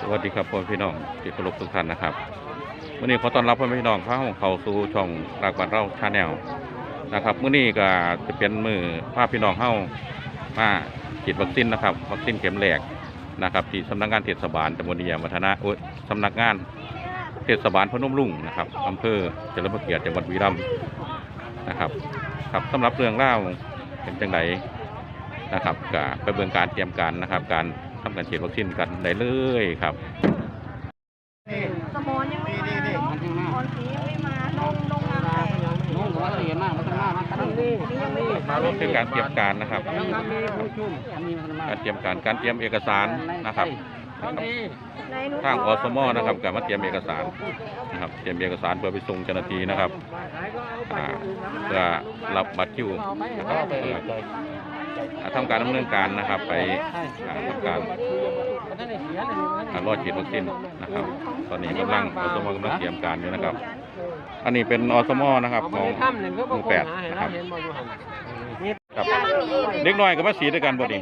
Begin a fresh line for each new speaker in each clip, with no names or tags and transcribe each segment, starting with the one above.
สวัสดีครับพ่อพี่น้องที่เคารพทุกท่านนะครับวันนี้ขอต้อนรับพ่อพี่น้องพระของเขาสู่ช่องรากบันเราชาแนลนะครับมื้อนี้ก็จะเป็นมือพาพี่น้องเข้ามาฉีดวัคซีนนะครับวัคซีนเข็มแรกนะครับที่สำนักงานเทศบาลตำบลนิยามวัฒนะโอ้ยสำนักงานเทศบาลพนมรุ่งนะครับอำเภอเจริญพระเกียรติจังหวัดบีรัมนะครับครับสำหรับเรื่องเล่าเป็นจังไดนะครับก็ไปเบิ่งการเตรียมการนะครับ การ ทำการฉีดวัคซีนกันได้เลยครับ
สมอนยังไม่มาเนาะออนสียังไม่มาลงลงงานแต่ง
น้องว่าเรียนมากมันมากมันตั้งนี่
ยังไม่ได้
นี่คือการเตรียมการนะครับ
มีผู้ชุ่มมีมันมาก
การเตรียมการการเตรียมเอกสารนะครับ
ในนุ
ทางอสมนะครับการมาเตรียมเอกสารนะครับเตรียมเอกสารเพื่อไปส่งเจ้าหน้าที่นะครับอ่าเพื่อรับบัตรคิวนะครับเพื่ออ่า ทำการดำเนินการนะครับ ไปทำการรอดฉีดวัคซีนนะครับ ตอนนี้กำลังอสมกำลังเตรียมการอยู่นะครับ อันนี้เป็นอสมนะครับของหมู่แปดนะครับ ครับเด็กน้อยกับมาสีด้วยกันบ่ดี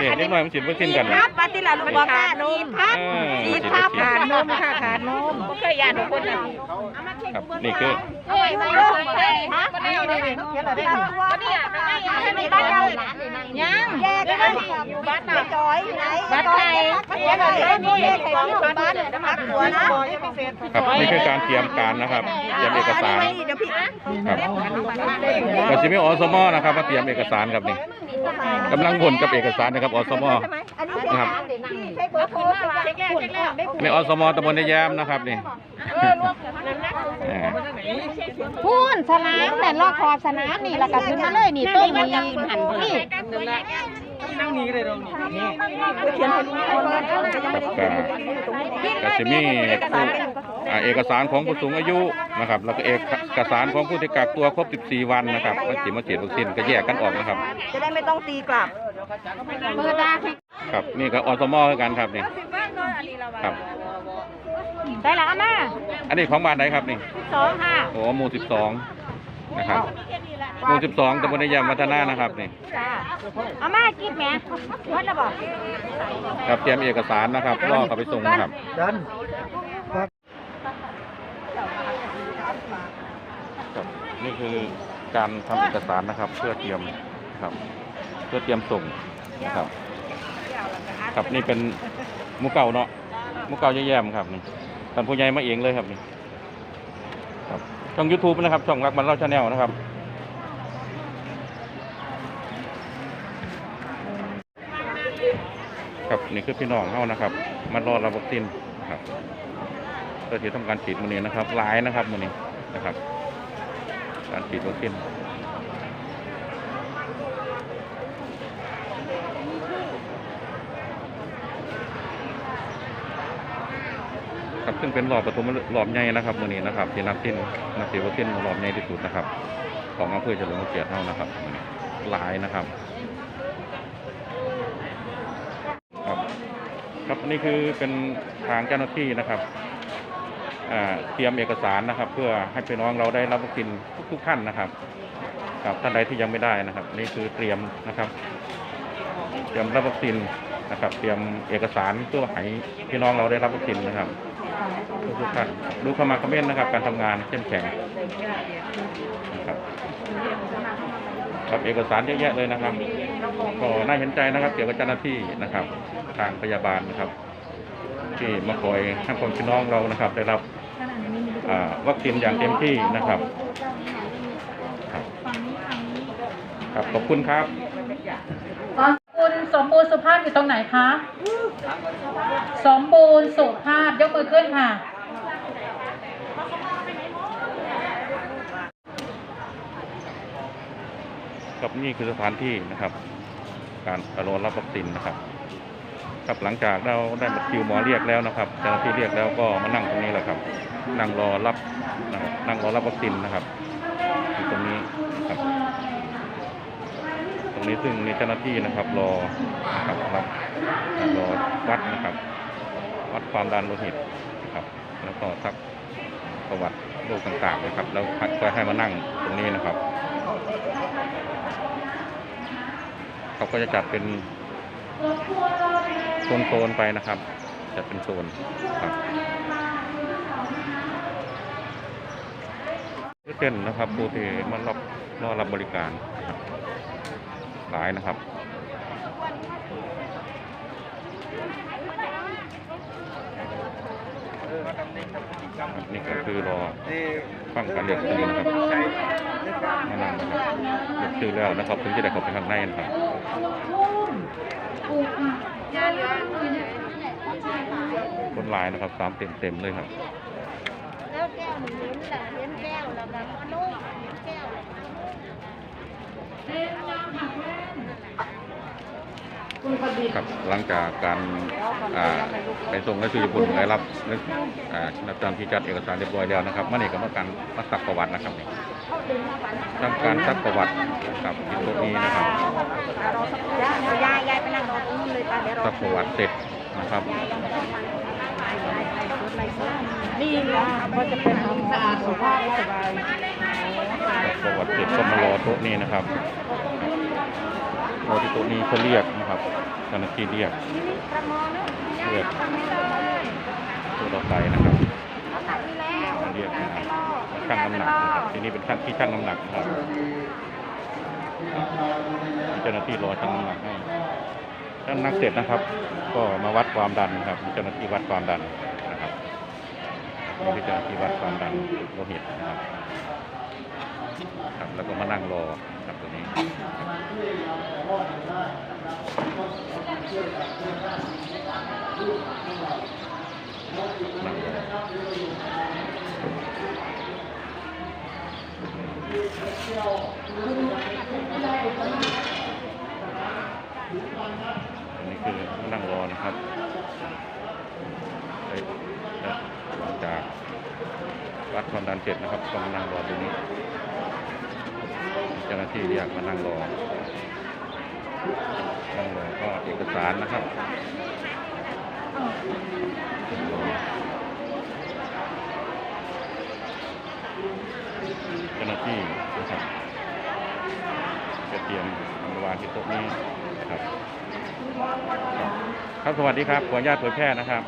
เด็กเด็กน้อยมันฉีดวัคซีนกัน
ค
นะ
รับปฏิลาลูกบอกขาดนมครับ
เออ
สี
ฉีด
ครั
วั
บ
คซีน
ขาดนมค่ะขาดนมก็เคยยาทุกคนน่ะ
ครับนี่คือ
เฮ้ยไม่ได้เลยฮะไม่ได้เลยเขียนอะไรได้ก็เนี่ยให้มีบ้านเรายังแยกกันอยู่บ้านน่ะจอยไหนบ้านใครเขียนอะไรนี่แยกใครที่บ้านเนี่ยพักหัวนะครับ
นี่คือการเตรียมการนะครับ เตรียมเอกสาร
เดี๋ยวพี่
ครับกสิมีอสมนะครับมาเตรียมเอกสารครับนี่กำลังวนกับเอกสารนะครับอสม
อันนี้
นะครับ
ใช้เบอร์โทรเช็คแรกเช็คแรกได้
ในอสมตำบลในแย้มนะครับนี่เออ
พูนสนามแต่นลอกขอบสนามนี่แล้วก็ขึ้นมาเลยนี่ต้นนี้หันนี่
นั่งนี่ก็ได้ตรงนี้
เขียนให้ลุงพลนะ
ครับก็กสิมีผู้อ่าเอกสารของผู้สูงอายุนะครับ แล้วก็เอกสารของผู้ที่กักตัวครบ 14 วันนะครับมาฉีดมาฉีดวัคซีนก็แยกกันออกนะครับ
จะได้ไม่ต้องตีกลับ
เปิดดาให้
ครับนี่ก็อสมคือกันครับนี่ครับ
ได้แล้วอาม่า
อันนี้ของบ้านไหนครับนี่
สองค่ะ
โอ้หมู่สิบสอง นะครับหมู่สิบสองตำบลในยามวัฒนานะครับนี่
จ้าอาม่ากินแหมวัดละบอก
ครับเตรียมเอกสารนะครับรอเขาไปส่งนะครับ
ดัน
ครับนี่คือการทำเอกสารนะครับ เพื่อเตรียมนะครับ เพื่อเตรียมส่งนะครับ ครับนี่เป็นหมูเก่าเนาะหมูเก่าแย่ๆครับนี่ท่านผู้ใหญ่มาเองเลยครับนี่ครับ ช่องยูทูบนะครับ ช่องรักบันเล่าชาแนลนะครับ ครับนี่คือพี่น้องเฮานะครับ มารอรับวัคซีนนะครับเพื่อที่ทำการฉีดมือนี้นะครับหลายนะครับมือนี้นะครับ การฉีดวัคซีนครับ ซึ่งเป็นรอบปฐมรอบใหญ่นะครับมือนี้นะครับที่นักสิ้นนักฉีดวัคซีนรอบใหญ่ที่สุดนะครับ ของอำเภอเฉลิมพระเกียรติเฮานะครับมือนี้หลายนะครับครับครับนนี้คือเป็นทางเจ้าหน้าที่นะครับเตรียมเอกสารนะครับ เพื่อให้พี่น้องเราได้รับวัคซีนทุกๆท่านนะครับครับท่านใดที่ยังไม่ได้นะครับนนี่คือเตรียมนะครับ เตรียมรับวัคซีนนะครับ เตรียมเอกสารเพื่อให้พี่น้องเราได้รับวัคซีนนะครับ ทุกท่านดูเข้ามาคอมเมนต์นะครับ การทำงานเข้มแข็งนะครับครับเอกสารเยอะแยะเลยนะครับ ก็น่าเห็นใจนะครับ เกี่ยวกับเจ้าหน้าที่นะครับ ทางพยาบาลนะครับ ที่มาคอยให้คนพี่น้องเรานะครับ ได้รับอ่าวัคซีนอย่างเต็มที่นะครับ ครับขอบคุณครับ
สมบูรณ์สุภาพอยู่ตรงไหนคะสมบูรณ์สุภาพยกมือขึ้นค่ะ
ครับนี่คือสถานที่นะครับ การรอรับวัคซีนนะครับครับหลังจากเราได้บัตรคิวหมอเรียกแล้วนะครับเจ้าหน้าที่เรียกแล้วก็มานั่งตรงนี้แหละครับ นั่งรอรับนะครับนั่งรอรับวัคซีนนะครับอยู่ตรงนี้ครับ ตรง นี้ซึ่งมีเจ้าหน้าที่นะครับรอนะครับรับรอวัดนะครับ วัดความดันโลหิตนะครับ แล้วก็ซักประวัติโรคต่างๆนะครับ แล้วก็ให้มานั่งตรงนี้นะครับเขาก็จะจัดเป็นโซนๆไปนะครับจัดเป็นโซนครับเต้นนะครับผู้ที่มารับรอรับบริการ นะครับหลายนะครับ นี่ก็คือรอฟังการเรียกชื่อนะครับนั่งนะครับเรียกชื่อแล้วนะครับถึงจะได้เข้าไปข้างในนะครับคนลายนะครับสามเต็มเต็มเลยครับ
แล้วแก้วหนึ่งลิ้นแหละลิ้นแก้วแล้วแบบอันนู้นแก้ว
ครับหลังจากการอ่าไปส่งและชื่อญี่ปุ่นได้รับอ่ารับการที่จัดเอกสารเรียบร้อยแล้วนะครับมาเนี่ก็มาการมาสักประวัตินะครับนี่ทำการซักประวัติกับที่ตัวนี้นะครับ
ยายยายยายไปนั่งรอตรงนู้นเลยตาเดี๋ยวรอ
ซักประวัติเสร็จนะครับ
นี่นะมันจะเป็นสะอาดสุภาพสบาย
ซักประวัติเสร็จก็มารอโต๊ะนี้นะครับ รอที่โต๊ะนี้เขาเรียกนะครับเจ้าหน้าที่เรียกเรียกตัวต่อไปนะครับเรียกนะครับชั่งน้ำหนักนะครับที่นี่เป็นช่างที่ชั่งน้ำหนักครับเจ้าหน้าที่รอชั่งน้ำหนักให้ชั่งนักเสร็จนะครับ ก็มาวัดความดันนะครับมีเจ้าหน้าที่วัดความดันนะครับนี่คือเจ้าหน้าที่วัดความดันโลหิตนะครับครับแล้วก็มานั่งรอ ตรงนี้นั่งรออันนี้คือนั่งรอนะครับหลังจากวัดความดันเสร็จนะครับก็มานั่งรอตรงนี้ เจ้าหน้าที่เรียกมานั่งรอนั่งรอก็เอกสารนะครับเจ้าหน้าที่นะครับจะเตรียมเอามาวางที่โต๊ะนี้นะครับ ครับสวัสดีครับขออนุญาตเผยแพร่นะครับ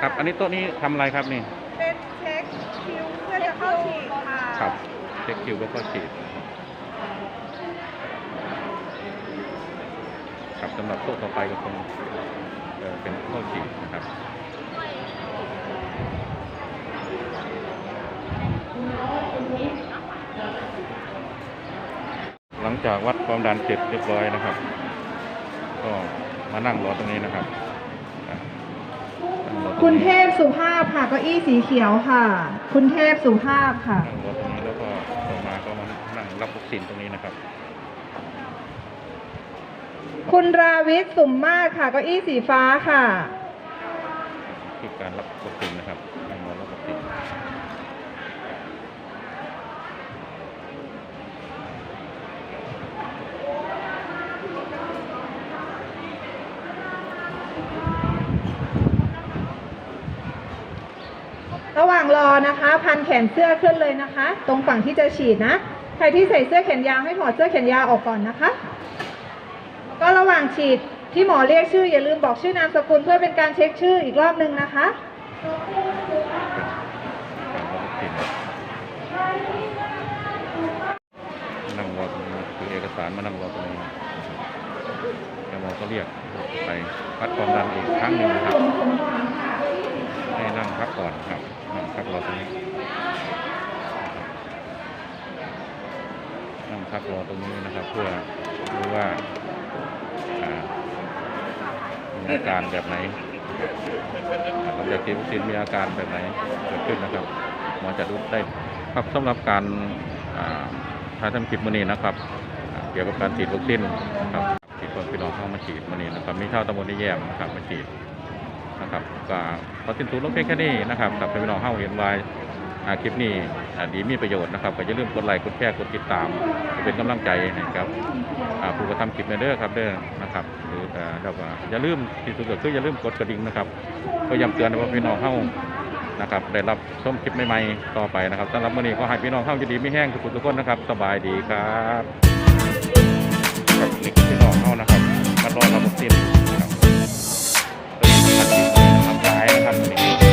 ครับอันนี้โต๊ะนี้ทำอะไรครับนี่
เป็นเช็คคิวเพื่อจะเข้าฉีดค่ะ
ครับเช็คคิวก็เข้าฉีดครับ สำหรับโต๊ะต่อไปก็คงเอ่อเป็นเข้าฉีดนะครับหลังจากวัดความดันเสร็จเรียบร้อยนะครับ ก็มานั่งรอตรงนี้นะครับอะนั่งรอตรงนี้
คุณเทพสุภาพค่ะเก้าอี้สีเขียวค่ะ คุณเทพสุภาพค่ะ
นั่งรถตรงนี้แล้วก็ต่อมาก็มานั่งรับวัคซีนตรงนี้นะครับ
คุณราวิทย์สุมมาศค่ะเก้าอี้สีฟ้าค่ะ
คือการรับวัคซีนนะครับนั่งรอรับวัคซีน
ระหว่างรอนะคะ พันแขนเสื้อขึ้นเลยนะคะ ตรงฝั่งที่จะฉีดนะ ใครที่ใส่เสื้อแขนยาวให้ถอดเสื้อแขนยาวออกก่อนนะคะก็ ระหว่างฉีดที่หมอเรียกชื่อ อย่าลืมบอกชื่อนามสกุลเพื่อเป็นการเช็คชื่ออีกรอบหนึ่งนะคะ
นนั่งรอตรงนี้คือเอกสารมานั่งรอตรงนี้แล้วหมอก็เรียกไปวัดความดันอีกครั้งหนึ่งนะครับ ให้นั่งพักก่อนครับนั่งพักรอตรงนี้ นั่งพักรอตรงนี้นะครับ เพื่อรู้ว่าอามีอาการแบบไหนหลังจากฉีดวัคซีนมีอาการแบบไหนเกิดขึ้นนะครับหมอจะรู้ได้ครับสำหรับการอ่ายทำคลิปมือนี้นะครับ เกี่ยวกับการฉีดวัคซีนนะครับที่คนพี่น้องเข้ามาฉีดมือนี้นะครับมีเท่าตำบลนิแย่มนะครับมาฉีดนะครับก็ขอสิ้นสุดลงเพียงแค่นี้นะครับกับพี่น้องเฮาเห็นไว้ คลิปนี้ดีมีประโยชน์นะครับก็อย่าลืมกดไลค์กดแชร์กดติดตามเป็นกำลังใจนะครับผู้กระทำคลิปเด้อครับเด้อนะครับหรือแล้วก็อย่าลืมที่สุดก็คืออย่าลืมกดกระดิ่งนะครับก็ย้ำเตือนว่าพี่น้องเข้านะครับได้รับชมคลิปใหม่ๆต่อไปนะครับสำหรับวันนี้ก็ให้พี่น้องเข้าจะดีไม่แห้งทุกทุกคนนะครับ สบายดีครับกับนี่พี่น้องเข้านะครับมารอรับวัคซีนนะครับเป็นการดีนะครับร้ายนะครับ